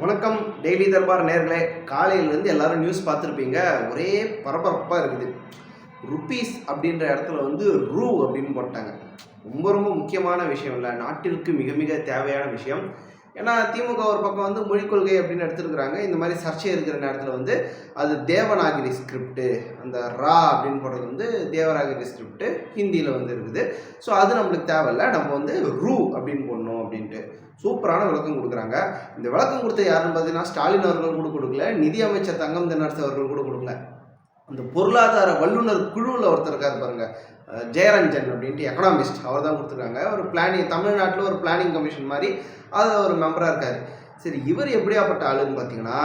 வணக்கம் டெய்லி தர்பார் நேர்களே. காலையிலேருந்து எல்லாரும் நியூஸ் பார்த்துருப்பீங்க. ஒரே பரபரப்பாக இருக்குது. ருப்பீஸ் அப்படின்ற இடத்துல வந்து ரூ அப்படின்னு போட்டாங்க. ரொம்ப ரொம்ப முக்கியமான விஷயம் இல்லை. நாட்டிற்கு மிக மிக தேவையான விஷயம். ஏன்னா திமுக ஒரு பக்கம் வந்து மொழிக் கொள்கை அப்படின்னு எடுத்துருக்குறாங்க. இந்த மாதிரி சர்ச்சை இருக்கிற நேரத்தில் வந்து அது தேவநாகிரி ஸ்கிரிப்டு அந்த ரா அப்படின்னு போடுறது வந்து தேவநாகரி ஸ்கிரிப்ட் ஹிந்தியில் வந்து இருக்குது. ஸோ அது நம்மளுக்கு தேவையில்ல. நம்ம வந்து ரூ அப்படின்னு போடணும் அப்படின்ட்டு. சூப்பரான விளக்கம் கொடுக்குறாங்க. இந்த விளக்கம் கொடுத்த யாருன்னு பார்த்தீங்கன்னா ஸ்டாலின் அவர்கள் கூட கொடுக்கல நிதி அமைச்சர் தங்கம் தென்னரசு அவர்கள் கூட கொடுக்கல. அந்த பொருளாதார வல்லுநர் குழுவில் ஒருத்தர் இருக்கார் பாருங்க ஜெயரஞ்சன் அப்படின்ட்டு எக்கனாமிஸ்ட் அவர் தான் கொடுத்துருக்காங்க. ஒரு பிளானிங் தமிழ்நாட்டில் ஒரு பிளானிங் கமிஷன் மாதிரி அதில் ஒரு மெம்பராக இருக்கார். சரி இவர் எப்படியாப்பட்ட ஆளுன்னு பார்த்தீங்கன்னா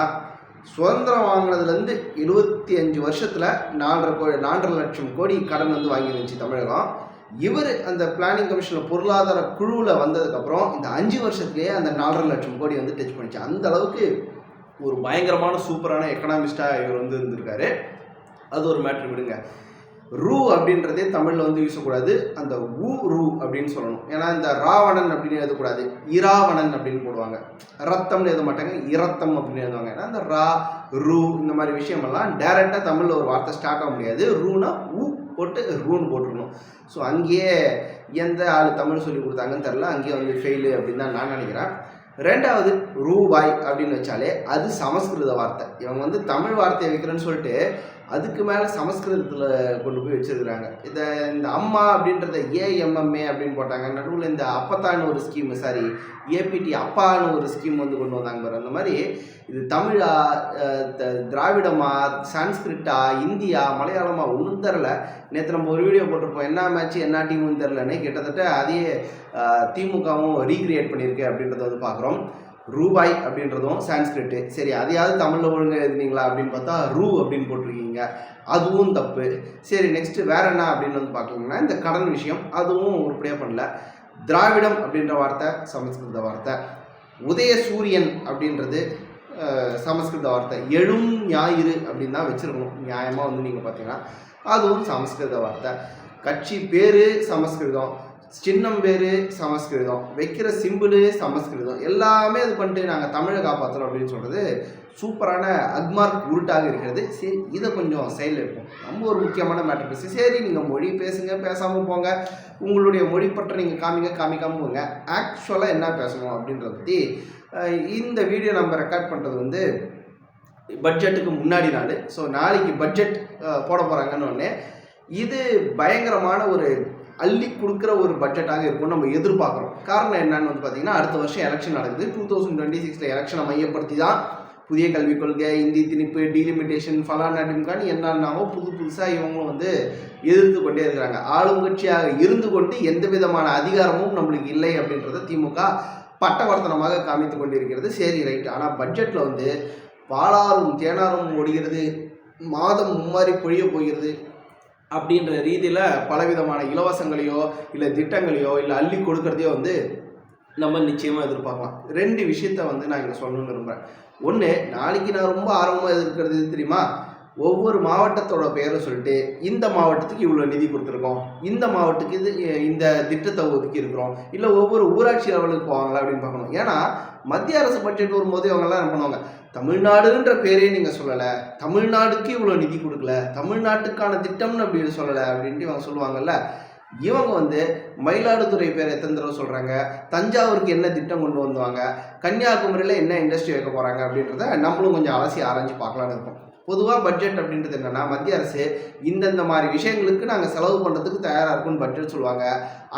சுதந்திரம் வாங்கினதுலேருந்து எழுபத்தி அஞ்சு வருஷத்தில் நாலரை கோடி நாலரை லட்சம் கோடி கடன் வந்து வாங்கிருந்துச்சு தமிழகம். இவர் அந்த பிளானிங் கமிஷனில் பொருளாதார குழுவில் வந்ததுக்கப்புறம் இந்த அஞ்சு வருஷத்துலேயே அந்த நாலரை லட்சம் கோடி வந்து டச் பண்ணிச்சு. அந்த அளவுக்கு ஒரு பயங்கரமான சூப்பரான எக்கனாமிஸ்டாக இவர் வந்து இருந்திருக்காரு. அது ஒரு மேட்ரு விடுங்க. ரூ அப்படின்றதே தமிழில் வந்து வீசக்கூடாது. அந்த ஊ ரூ அப்படின்னு சொல்லணும். ஏன்னா இந்த ராவணன் அப்படின்னு எழுதக்கூடாது. இராவணன் அப்படின்னு போடுவாங்க. ரத்தம்னு எழுத மாட்டாங்க. இரத்தம் அப்படின்னு எழுதுவாங்க. ஏன்னா அந்த ரா ரூ இந்த மாதிரி விஷயமெல்லாம் டேரெக்டாக தமிழில் ஒரு வார்த்தை ஸ்டார்ட் ஆக முடியாது. ரூனா ஊ போட்டு ரூன்னு போட்டுருக்கணும் ஸோ அங்கேயே எந்த ஆள் தமிழ் சொல்லி கொடுத்தாங்கன்னு தெரில அங்கேயே வந்து ஃபெயிலு அப்படின்னு தான் நான் நினைக்கிறேன். ரெண்டாவது ரூபாய் அப்படின்னு வச்சாலே அது சமஸ்கிருத வார்த்தை. இவங்க வந்து தமிழ் வார்த்தையை வைக்கிறேன்னு சொல்லிட்டு அதுக்கு மேலே சமஸ்கிருதத்தில் கொண்டு போய் வச்சுருக்குறாங்க. இதை இந்த அம்மா அப்படின்றத ஏஎம்எம்ஏ அப்படின்னு போட்டாங்க. நடுவில் இந்த அப்பத்தான்னு ஒரு ஸ்கீம் சாரி ஏபிடி அப்பான்னு ஒரு ஸ்கீம் வந்து கொண்டு வந்தாங்க பாரு. அந்த மாதிரி இது தமிழா த- திராவிடமா சான்ஸ்கிரிட்டா இந்தியா மலையாளமா ஒன்றும் தெரில நேற்று நம்ம ஒரு வீடியோ போட்டிருப்போம். என்ன மேட்ச் என்ன டீமுன்னு தெரிலன்னு கிட்டத்தட்ட அதையே திமுகவும் ரீக்ரியேட் பண்ணியிருக்கு அப்படின்றத வந்து பார்க்குறோம். ரூபாய் அப்படின்றதும் சான்ஸ்கிரிட்டு. சரி அதையாவது தமிழில் ஒழுங்காக எழுதுனீங்களா அப்படின்னு பார்த்தா ரூ அப்படின்னு போட்டிருக்கீங்க. அதுவும் தப்பு. சரி நெக்ஸ்ட்டு வேற என்ன அப்படின்னு வந்து பார்த்தீங்கன்னா இந்த கடன் விஷயம் அதுவும் உருப்படியாக பண்ணல. திராவிடம் அப்படின்ற வார்த்தை சமஸ்கிருத வார்த்தை. உதய சூரியன் அப்படின்றது சமஸ்கிருத வார்த்தை. எழும் ஞாயிறு அப்படின்னு தான் வச்சுருக்கணும். நியாயமாக வந்து நீங்கள் பார்த்தீங்கன்னா அதுவும் சமஸ்கிருத வார்த்தை. கட்சி பேர் சமஸ்கிருதம். சின்னம் பேர் சமஸ்கிருதம் வைக்கிற சிம்பிளு சமஸ்கிருதம். எல்லாமே இது பண்ணிட்டு நாங்கள் தமிழை காப்பாற்றுறோம் அப்படின்னு சொல்கிறது சூப்பரான அக்மார்க் உருட்டாக இருக்கிறது. சரி இதை கொஞ்சம் சைடில் இருப்போம் ரொம்ப ஒரு முக்கியமான மேட்டர் பேசி சரி நீங்கள் மொழி பேசுங்க பேசாமல் போங்க. உங்களுடைய மொழி பற்ற நீங்கள் காமிங்க காமிக்காமல் போங்க. ஆக்சுவலாக என்ன பேசணும் அப்படின்றத பற்றி இந்த வீடியோ நம்ம ரெக்கார்ட் பண்ணுறது வந்து பட்ஜெட்டுக்கு முன்னாடி நாள். ஸோ நாளைக்கு பட்ஜெட் போட போகிறாங்கன்னு ஒன்று இது பயங்கரமான ஒரு அள்ளி கொடுக்குற ஒரு பட்ஜெட்டாக இருக்கும்னு நம்ம எதிர்பார்க்குறோம். காரணம் என்னன்னு வந்து பார்த்தீங்கன்னா அடுத்த வருஷம் எலெக்ஷன் நடக்குது. டூ தௌசண்ட் டுவெண்ட்டி சிக்ஸில் எலெக்ஷனை மையப்படுத்தி தான் புதிய கல்விக் கொள்கை இந்தி திணிப்பு டீலிமிட்டேஷன் ஃபலானா டிம்கான்னு என்னென்னாவோ புது புதுசாக இவங்களும் வந்து எதிர்த்து கொண்டே இருக்கிறாங்க. ஆளும் கட்சியாக இருந்து கொண்டு எந்த விதமான அதிகாரமும் நம்மளுக்கு இல்லை அப்படின்றத திமுக பட்டவர்த்தனமாக காமித்து கொண்டிருக்கிறது. சரி ரைட். ஆனால் பட்ஜெட்டில் வந்து பாலாரும் தேனாரும் ஓடுகிறது மாதம் மும்மாறி பொழிய போகிறது அப்படின்ற ரீதியில் பலவிதமான இலவசங்களையோ இல்லை திட்டங்களையோ இல்லை அள்ளி கொடுக்கறதையோ வந்து நம்ம நிச்சயமாக எதிர்பார்க்கலாம். ரெண்டு விஷயத்த வந்து நான் இங்கே சொல்லணும்னு விரும்புகிறேன் ஒன்று நாளைக்கு நான் ரொம்ப ஆர்வமாக எதிர்க்கிறது தெரியுமா? ஒவ்வொரு மாவட்டத்தோட பெயரும் சொல்லிட்டு இந்த மாவட்டத்துக்கு இவ்வளோ நிதி கொடுத்துருக்கோம் இந்த மாவட்டத்துக்கு இது இந்த திட்டத்தை ஒதுக்கி இருக்கிறோம் இல்லை ஒவ்வொரு ஊராட்சி லெவலுக்கு போவாங்களா அப்படின்னு பார்க்கணும். ஏன்னா மத்திய அரசு பட்ஜெட் வரும்போது இவங்கெல்லாம் என்ன பண்ணுவாங்க? தமிழ்நாடுன்ற பேரே நீங்கள் சொல்லலை தமிழ்நாடுக்கு இவ்வளோ நிதி கொடுக்கல தமிழ்நாட்டுக்கான திட்டம்னு அப்படி சொல்லலை அப்படின்ட்டு இவங்க சொல்லுவாங்கல்ல. இவங்க வந்து மயிலாடுதுறை பேர் எத்தனை தடவை சொல்கிறாங்க தஞ்சாவூருக்கு என்ன திட்டம் கொண்டு வந்தாங்க கன்னியாகுமரியில் என்ன இண்டஸ்ட்ரி வைக்க போகிறாங்க அப்படின்றத நம்மளும் கொஞ்சம் அலசி ஆராய்ச்சி பார்க்கலான்னு இருக்கோம். பொதுவாக பட்ஜெட் அப்படின்றது என்னென்னா மத்திய அரசு இந்தந்த மாதிரி விஷயங்களுக்கு நாங்கள் செலவு பண்ணுறதுக்கு தயாராக இருக்கும்னு பட்ஜெட் சொல்லுவாங்க.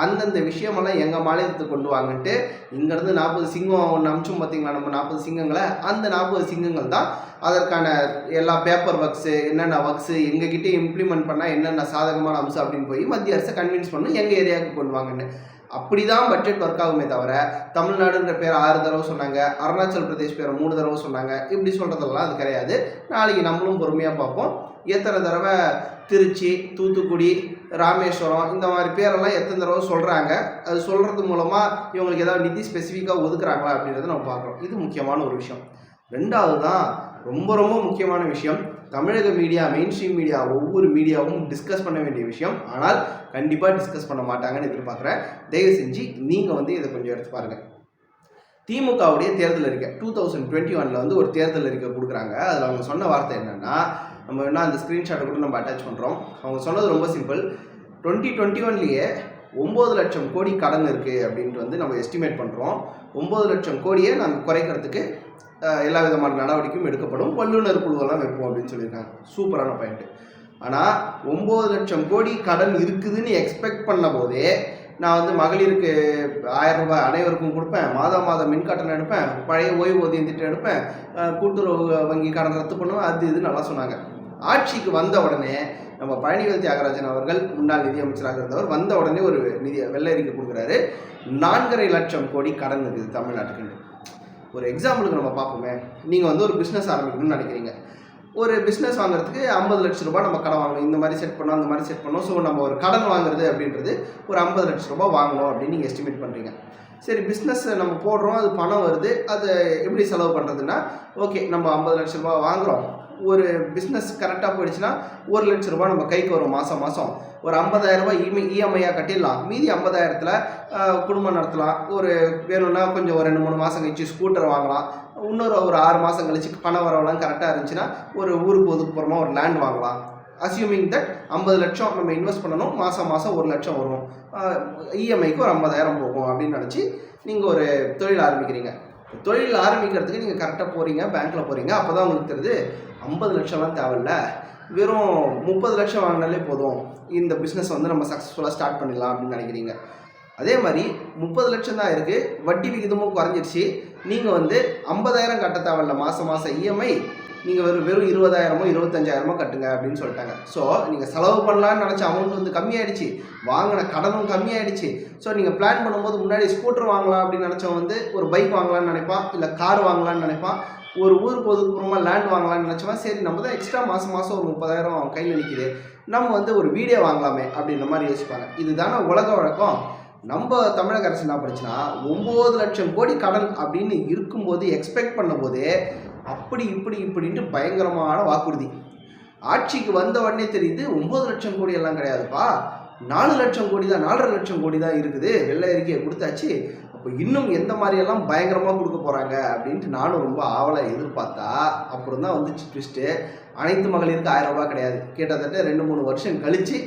அந்தந்த விஷயமெல்லாம் எங்கள் மாநிலத்துக்கு கொண்டு வாங்கன்ட்டு இங்கேருந்து நாற்பது சிங்கம் ஒன்று அமிச்சோம் பார்த்தீங்களா நம்ம நாற்பது சிங்கங்களை? அந்த நாற்பது சிங்கங்கள் தான் அதற்கான எல்லா பேப்பர் ஒர்க்ஸு என்னென்ன ஒர்க்ஸு எங்ககிட்ட இம்ப்ளிமெண்ட் பண்ணால் என்னென்ன சாதகமான அம்சம் அப்படின்னு போய் மத்திய அரசை கன்வின்ஸ் பண்ணி எங்கள் ஏரியாவுக்கு கொண்டு வாங்கன்னு. அப்படி தான் பட்ஜெட் ஒர்க் ஆகுமே தவிர தமிழ்நாடுன்ற பேர் ஆறு தடவை சொன்னாங்க அருணாச்சல் பிரதேஷ் பேரை மூணு தடவை சொன்னாங்க இப்படி சொல்கிறதெல்லாம் அது கிடையாது. நாளைக்கு நம்மளும் பொறுமையாக பார்ப்போம். எத்தனை தடவை திருச்சி தூத்துக்குடி ராமேஸ்வரம் இந்த மாதிரி பேரெல்லாம் எத்தனை தடவை சொல்கிறாங்க அது சொல்கிறது மூலமாக இவங்களுக்கு ஏதாவது நிதி ஸ்பெசிஃபிக்காக ஒதுக்குறாங்களா அப்படின்றத நம்ம பார்க்குறோம். இது முக்கியமான ஒரு விஷயம். ரெண்டாவது தான் ரொம்ப ரொம்ப முக்கியமான விஷயம். தமிழக மீடியா மெயின் ஸ்ட்ரீம் மீடியா ஒவ்வொரு மீடியாவும் டிஸ்கஸ் பண்ண வேண்டிய விஷயம். ஆனால் கண்டிப்பாக டிஸ்கஸ் பண்ண மாட்டாங்கன்னு எதிர்பார்க்குறேன். தயவு செஞ்சு நீங்கள் வந்து இதை கொஞ்சம் எடுத்து பாருங்கள் திமுகவுடைய தேர்தல் அறிக்கை டூ தௌசண்ட் டுவெண்ட்டி ஒனில் வந்து ஒரு தேர்தல் அறிக்கை கொடுக்குறாங்க. அதில் அவங்க சொன்ன வார்த்தை என்னென்னா நம்ம என்ன அந்த ஸ்க்ரீன்ஷாட்டை கூட நம்ம அட்டாச் பண்ணுறோம் அவங்க சொன்னது ரொம்ப சிம்பிள் டுவெண்ட்டி டுவெண்ட்டி ஒன்லேயே ஒம்பது லட்சம் கோடி கடன் இருக்குது அப்படின்ட்டு வந்து நம்ம எஸ்டிமேட் பண்ணுறோம் ஒம்பது லட்சம் கோடியை நாங்கள் குறைக்கிறதுக்கு எல்லா விதமான நடவடிக்கையும் எடுக்கப்படும். வல்லுநர் குழுவெல்லாம் வைப்போம் அப்படின்னு சொல்லியிருக்காங்க. சூப்பரான பாயிண்ட்டு ஆனால் ஒம்பது லட்சம் கோடி கடன் இருக்குதுன்னு எக்ஸ்பெக்ட் பண்ண போதே நான் வந்து மகளிருக்கு ஆயிரம் ரூபாய் அனைவருக்கும் கொடுப்பேன். மாதம் மாதம் மின் கட்டணம் எடுப்பேன். பழைய ஓய்வூதியம் திட்டம் எடுப்பேன். கூட்டுறவு வங்கி கடன் ரத்து பண்ணுவேன். அது இது நல்லா சொன்னாங்க. ஆட்சிக்கு வந்த உடனே நம்ம பழனிவேல் தியாகராஜன் அவர்கள் முன்னாள் நிதியமைச்சராக இருந்தவர் வந்த உடனே ஒரு நிதி வெள்ளை அறிக்கை கொடுக்குறாரு. நான்கரை லட்சம் கோடி கடன் இருக்குது தமிழ்நாட்டுக்கு ஒரு எக்ஸாம்பிளுக்கு நம்ம பார்ப்போமே. நீங்கள் வந்து ஒரு பிஸ்னஸ் ஆரம்பிக்கணும்னு நினைக்கிறீங்க. ஒரு பிஸ்னஸ் வாங்குறதுக்கு ஐம்பது லட்ச ரூபாய் நம்ம கடன் வாங்கணும். இந்த மாதிரி செட் பண்ணோம் அந்த மாதிரி செட் பண்ணோம். ஸோ நம்ம ஒரு கடன் வாங்குறது அப்படின்றது ஒரு ஐம்பது லட்ச ரூபாய் வாங்கணும் அப்படின்னு நீங்கள் எஸ்டிமேட் பண்ணுறீங்க சரி பிஸ்னஸ் நம்ம போடுறோம் அது பணம் வருது. அதை எப்படி செலவு பண்ணுறதுன்னா ஓகே நம்ம ஐம்பது லட்ச ரூபாய் வாங்குறோம். ஒரு பிஸ்னஸ் கரெக்டாக போயிடுச்சுன்னா ஒரு லட்ச ரூபாய் நம்ம கைக்கு வரும் மாதம் மாதம் ஒரு ஐம்பதாயிரம் ரூபாய் இஎம்ஐ இஎம்ஐயாக கட்டிடலாம் மீதி ஐம்பதாயிரத்தில் குடும்பம் நடத்தலாம் ஒரு வேணும்னா கொஞ்சம் ஒரு ரெண்டு மூணு மாதம் கழிச்சு ஸ்கூட்டர் வாங்கலாம் இன்னொரு ஒரு ஆறு மாதம் கழிச்சு பண வரவெல்லாம் கரெக்டாக இருந்துச்சுன்னா ஒரு ஊருக்கு ஒதுக்குப்புறமா ஒரு லேண்ட் வாங்கலாம் அசியூமிங் தட் ஐம்பது லட்சம் நம்ம இன்வெஸ்ட் பண்ணணும் மாதம் மாதம் ஒரு லட்சம் வரும் இஎம்ஐக்கு ஒரு ஐம்பதாயிரம் போகும் அப்படின்னு நினச்சி நீங்கள் ஒரு தொழில் ஆரம்பிக்கிறீங்க தொழில் ஆரம்பிக்கிறதுக்கு நீங்கள் கரெக்டாக போகிறீங்க பேங்க்கில் போகிறீங்க அப்போ தான் உங்களுக்கு தெரியுது ஐம்பது லட்சம்லாம் தேவையில்ல. வெறும் முப்பது லட்சம் வாங்கினாலே போதும். இந்த பிஸ்னஸ் வந்து நம்ம சக்ஸஸ்ஃபுல்லாக ஸ்டார்ட் பண்ணிடலாம் அப்படின்னு நினைக்கிறீங்க. அதே மாதிரி முப்பது லட்சம் தான் இருக்குது வட்டி விகிதமும் குறைஞ்சிருச்சு. நீங்கள் வந்து ஐம்பதாயிரம் கட்ட தேவையில்ல. மாதம் மாதம் இஎம்ஐ நீங்கள் வெறும் வெறும் இருபதாயிரமோ இருபத்தஞ்சாயிரமோ கட்டுங்க அப்படின்னு சொல்லிட்டாங்க. ஸோ நீங்கள் செலவு பண்ணலான்னு நினச்ச அமௌண்ட் வந்து கம்மியாயிடுச்சு. வாங்கின கடனும் கம்மியாயிடுச்சு. ஸோ நீங்கள் பிளான் பண்ணும்போது முன்னாடி ஸ்கூட்டர் வாங்கலாம் அப்படின்னு நினச்சவன் வந்து ஒரு பைக் வாங்கலாம்னு நினைப்பான் இல்லை கார் வாங்கலாம்னு நினைப்பான். ஒரு ஊருக்கு ஒதுக்குப்புறமா லேண்ட் வாங்கலாம்னு நினச்சவன் சரி நம்ம தான் எக்ஸ்ட்ரா மாதம் மாதம் ஒரு முப்பதாயிரம் கையில் நிற்கிது நம்ம வந்து ஒரு வீடியோ வாங்கலாமே அப்படின்ற மாதிரி யோசிப்பாங்க. இதுதானே உலக வழக்கம். நம்ம தமிழக அரசு என்ன பண்ணுச்சுன்னா ஒம்பது லட்சம் கோடி கடன் அப்படின்னு இருக்கும்போது எக்ஸ்பெக்ட் பண்ணும்போதே அப்படி இப்படி இப்படின்ட்டு பயங்கரமான வாக்குறுதி. ஆட்சிக்கு வந்த உடனே தெரியுது ஒம்பது லட்சம் கோடி எல்லாம் கிடையாதுப்பா. நாலு லட்சம் கோடி தான் நாலரை லட்சம் கோடி தான் இருக்குது. வெள்ளை அறிக்கையை கொடுத்தாச்சு. அப்போ இன்னும் எந்த மாதிரியெல்லாம் பயங்கரமாக கொடுக்க போகிறாங்க அப்படின்ட்டு நானும் ரொம்ப ஆவலாக எதிர்பார்த்தா அப்புறம் தான் வந்துச்சு ட்விஸ்ட்டு அனைத்து மகளிருக்கு ஆயிரம் ரூபாய் கிடையாது. கிட்டத்தட்ட ரெண்டு மூணு வருஷம் கழித்து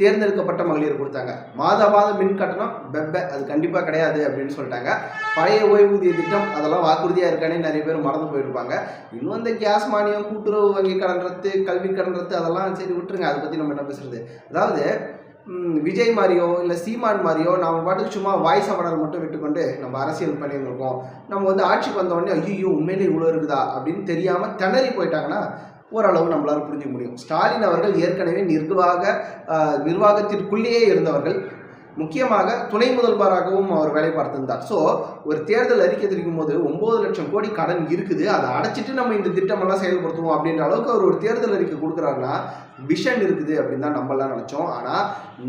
தேர்ந்தெடுக்கப்பட்ட மகளிர் கொடுத்தாங்க. மாத மாதம் மின் கட்டணம் பெப்ப அது கண்டிப்பாக கிடையாது அப்படின்னு சொல்லிட்டாங்க. பழைய ஓய்வூதிய திட்டம் அதெல்லாம் வாக்குறுதியாக இருக்கானே நிறைய பேர் மறந்து போயிருப்பாங்க. இன்னும் இந்த கேஸ் மானியம் கூட்டுறவு வங்கி கடன்றது கல்வி கடன்றது அதெல்லாம் சரி விட்டுருங்க. அதை பற்றி நம்ம என்ன பேசுறது? அதாவது விஜய் மாதிரியோ இல்லை சீமான் மாதிரியோ நம்ம பாட்டுக்கு சும்மா வாய்ஸ் அவடல் மட்டும் விட்டுக்கொண்டு நம்ம அரசியல் பண்ணியிருக்கோம் இருக்கோம். நம்ம வந்து ஆட்சிக்கு வந்தவொடனே ஐயோ உண்மையிலே இவ்வளோ இருக்குதா அப்படின்னு தெரியாமல் திணறி போயிட்டாங்கன்னா ஓரளவு நம்மளால் புரிஞ்சிக்க முடியும். ஸ்டாலின் அவர்கள் ஏற்கனவே நிர்வாக நிர்வாகத்திற்குள்ளேயே இருந்தவர்கள். முக்கியமாக துணை முதல்வராகவும் அவர் வேலை பார்த்திருந்தார். ஸோ ஒரு தேர்தல் அறிக்கை தெரிவிக்கும் போது ஒம்பது லட்சம் கோடி கடன் இருக்குது. அதை அடைச்சிட்டு நம்ம இந்த திட்டமெல்லாம் செயல்படுத்துவோம் அப்படின்ற அளவுக்கு அவர் ஒரு தேர்தல் அறிக்கை கொடுக்குறாருன்னா விஷன் இருக்குது அப்படின்னு தான் நம்மலாம் நினச்சோம். ஆனால்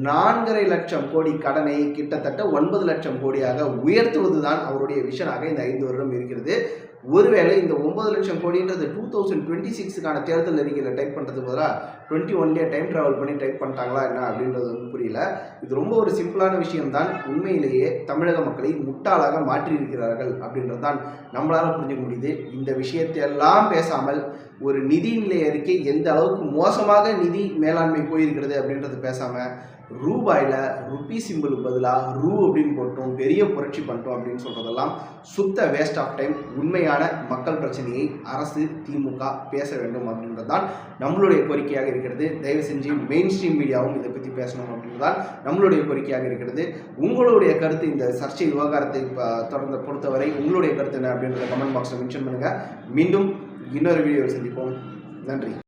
நான்கரை லட்சம் கோடி கடனை கிட்டத்தட்ட ஒன்பது லட்சம் கோடியாக உயர்த்துவது தான் அவருடைய விஷனாக இந்த ஐந்து வருடம் இருக்கிறது. ஒருவேளை இந்த ஒன்பது லட்சம் கோடின்றது டூ தௌசண்ட் டுவெண்ட்டி சிக்ஸுக்கான தேர்தல் அறிக்கையில் டைப் பண்ணுறதுக்கு பதிலாக டுவெண்ட்டி ஒன்லேயே டைம் ட்ராவல் பண்ணி டைப் பண்ணிட்டாங்களா என்ன அப்படின்றது வந்து புரியல. இது ரொம்ப ஒரு சிம்பிளான விஷயம்தான். உண்மையிலேயே தமிழக மக்களை முட்டாளாக மாற்றியிருக்கிறார்கள் அப்படின்றது தான் நம்மளால் புரிஞ்சுக்க முடியுது. இந்த விஷயத்தையெல்லாம் பேசாமல் ஒரு நிதிநிலை அறிக்கை எந்த அளவுக்கு மோசமாக நிதி மேலாண்மை போயிருக்கிறது அப்படின்றது பேசாமல் ரூபாயில் ருப்பி சிம்பிளுக்கு பதிலாக ரூ அப்படின்னு போட்டோம் பெரிய புரட்சி பண்ணிட்டோம் அப்படின்னு சொல்கிறதெல்லாம் சுத்த வேஸ்ட் ஆஃப் டைம் உண்மையான மக்கள் பிரச்சனையை அரசு திமுக பேச வேண்டும் அப்படின்றது தான் நம்மளுடைய கோரிக்கையாக இருக்கிறது. தயவு செஞ்சு மெயின் ஸ்ட்ரீம் மீடியாவும் இதை பற்றி பேசணும் அப்படின்றது தான் நம்மளுடைய கோரிக்கையாக இருக்கிறது. உங்களுடைய கருத்து இந்த சர்ச்சை விவகாரத்தை தொடர்ந்து பொறுத்தவரை உங்களுடைய கருத்து என்ன அப்படின்றத கமெண்ட் பாக்ஸில் மென்ஷன் பண்ணுங்கள் மீண்டும் இன்னொரு வீடியோவில் சந்திப்போம். நன்றி.